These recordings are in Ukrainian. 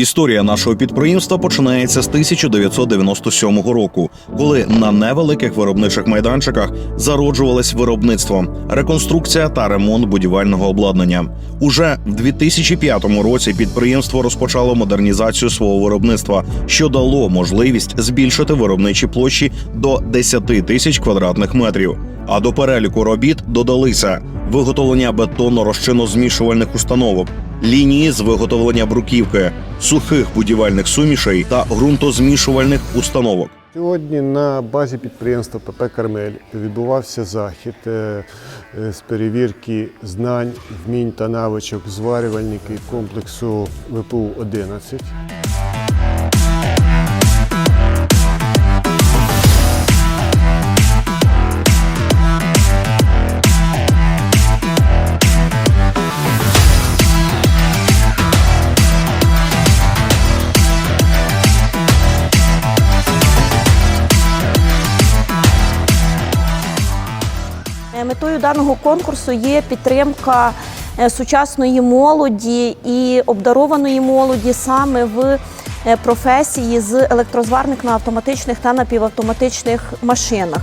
Історія нашого підприємства починається з 1997 року, коли на невеликих виробничих майданчиках зароджувалось виробництво, реконструкція та ремонт будівельного обладнання. Уже в 2005 році підприємство розпочало модернізацію свого виробництва, що дало можливість збільшити виробничі площі до 10 тисяч квадратних метрів. А до переліку робіт додалися виготовлення бетонно-розчинно-змішувальних установок, лінії з виготовлення бруківки, сухих будівельних сумішей та ґрунтозмішувальних установок. Сьогодні на базі підприємства ПП Кармель відбувався захід е, е, з перевірки знань, вмінь та навичок зварювальників комплексу ВПУ 11. Метою даного конкурсу є підтримка е, сучасної молоді і обдарованої молоді саме в е, професії з електрозварник на автоматичних та напівавтоматичних машинах.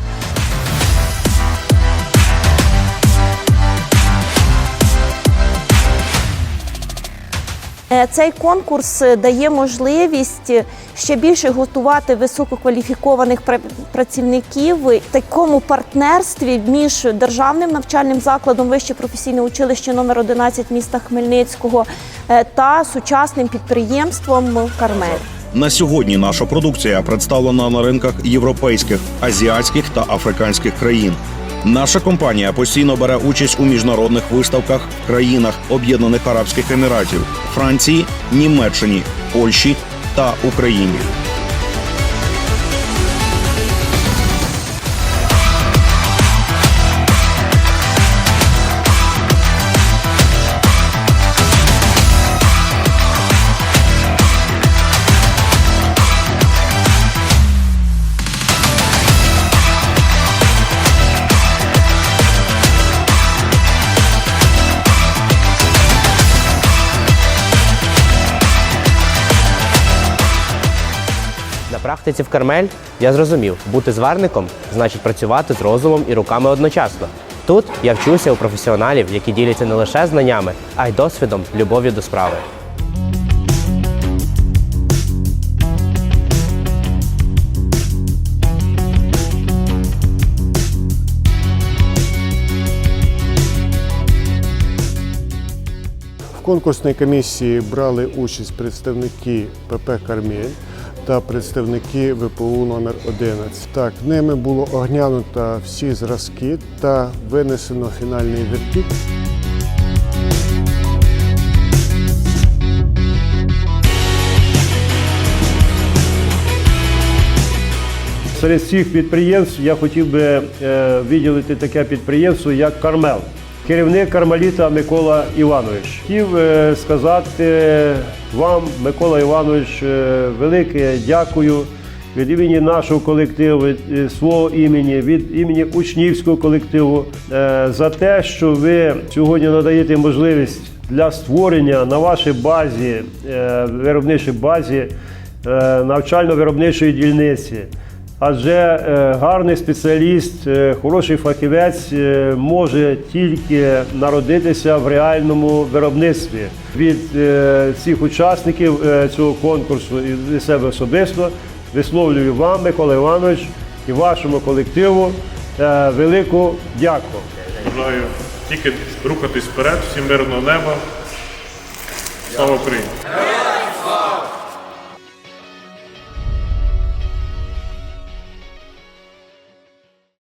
Цей конкурс е, дає можливість е, ще більше готувати висококваліфікованих пра- працівників в такому партнерстві між державним навчальним закладом Вище професійне училище номер 11 міста Хмельницького е, та сучасним підприємством Кармель. На сьогодні наша продукція представлена на ринках європейських, азіатських та африканських країн. Наша компанія постійно бере участь у міжнародних виставках в країнах Об'єднаних Арабських Еміратів, Франції, Німеччині, Польщі та Україні. Практиці в Кармель я зрозумів, бути зварником значить працювати з розумом і руками одночасно. Тут я вчуся у професіоналів, які діляться не лише знаннями, а й досвідом, любов'ю до справи. В конкурсній комісії брали участь представники ПП Кармель та представники ВПУ номер 11. Так, ними було оглянуто всі зразки та винесено фінальний вердикт. Серед всіх підприємств я хотів би е, виділити таке підприємство, як Кармел. Керівник Кармеліта Микола Іванович. Хотів е, сказати вам, Микола Іванович, е, велике дякую від імені нашого колективу, від е, свого імені, від імені учнівського колективу за те, що ви сьогодні надаєте можливість для створення на вашій базі, виробничій базі навчально-виробничої дільниці. Адже е, гарний спеціаліст, е, хороший фахівець е, може тільки народитися в реальному виробництві. Від всіх учасників цього конкурсу і себе особисто висловлюю вам, Микола Іванович, і вашому колективу велику дяку. Бажаю тільки рухатись вперед, всім мирного неба. Слава Україні!